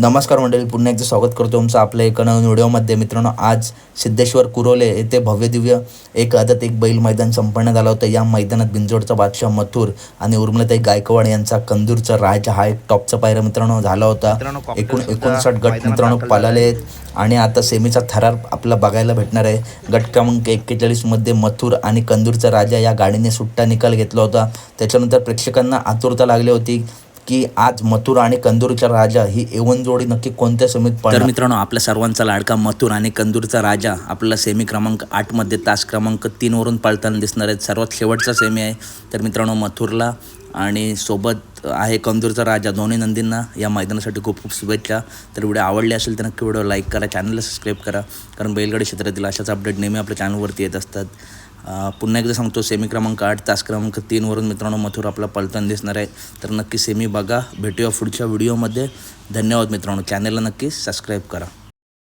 नमस्कार मंडळी पुन्हा एकदा स्वागत करतो तुमचं आपल्या एका नवीन व्हिडिओमध्ये. मित्रांनो आज सिद्धेश्वर कुरोले येथे भव्य दिव्य एक आदत एक बैल मैदान संपन्न झालं होतं. या मैदानात बिंजोडचा बादशाह मथुर आणि उर्मिलाताई गायकवाड यांचा कंदूरचा राजा हा एक टॉपचा पायरा मित्रांनो झाला होता. एकूण एकोणसाठ गट मित्रांनो पळाले आहेत. आणि आता सेमीचा थरार आपला बघायला भेटणार आहे. गट क्रमांक एक्केचाळीसमध्ये मथुर आणि कंदूरचा राजा या गाडीने सुट्टा निकाल घेतला होता. त्याच्यानंतर प्रेक्षकांना आतुरता लागली होती. की आज मथुर आणि कंदूरचा राजा ही एवन जोडी नक्की कोणत्या समीत तर पडणार मित्रांनो आपल्या सर्वांचा लाडका मथुर आणि कंदूरचा राजा आपल्याला सेमी क्रमांक आठमध्ये तास क्रमांक तीनवरून पाळताना दिसणार आहेत. सर्वात शेवटचा सेमी आहे. तर मित्रांनो मथुरला आणि सोबत आहे कंदूरचा राजा दोन्ही नंदींना या मैदानासाठी खूप खूप शुभेच्छा. तर व्हिडिओ आवडले असेल तर नक्की व्हिडिओ लाईक करा चॅनलला सबस्क्राईब करा कारण बैलगाडी क्षेत्रातील अशाच अपडेट नेहमी आपल्या चॅनलवरती येत असतात. पुन्हा एकदा सांगतो सेमी क्रमांक आठ तास क्रमांक तीनवरून मित्रांनो मथुर आपला पलटण दिसणार आहे. तर नक्की सेमी बघा भेटूया पुढच्या व्हिडिओमध्ये धन्यवाद मित्रांनो चॅनलला नक्की सबस्क्राईब करा.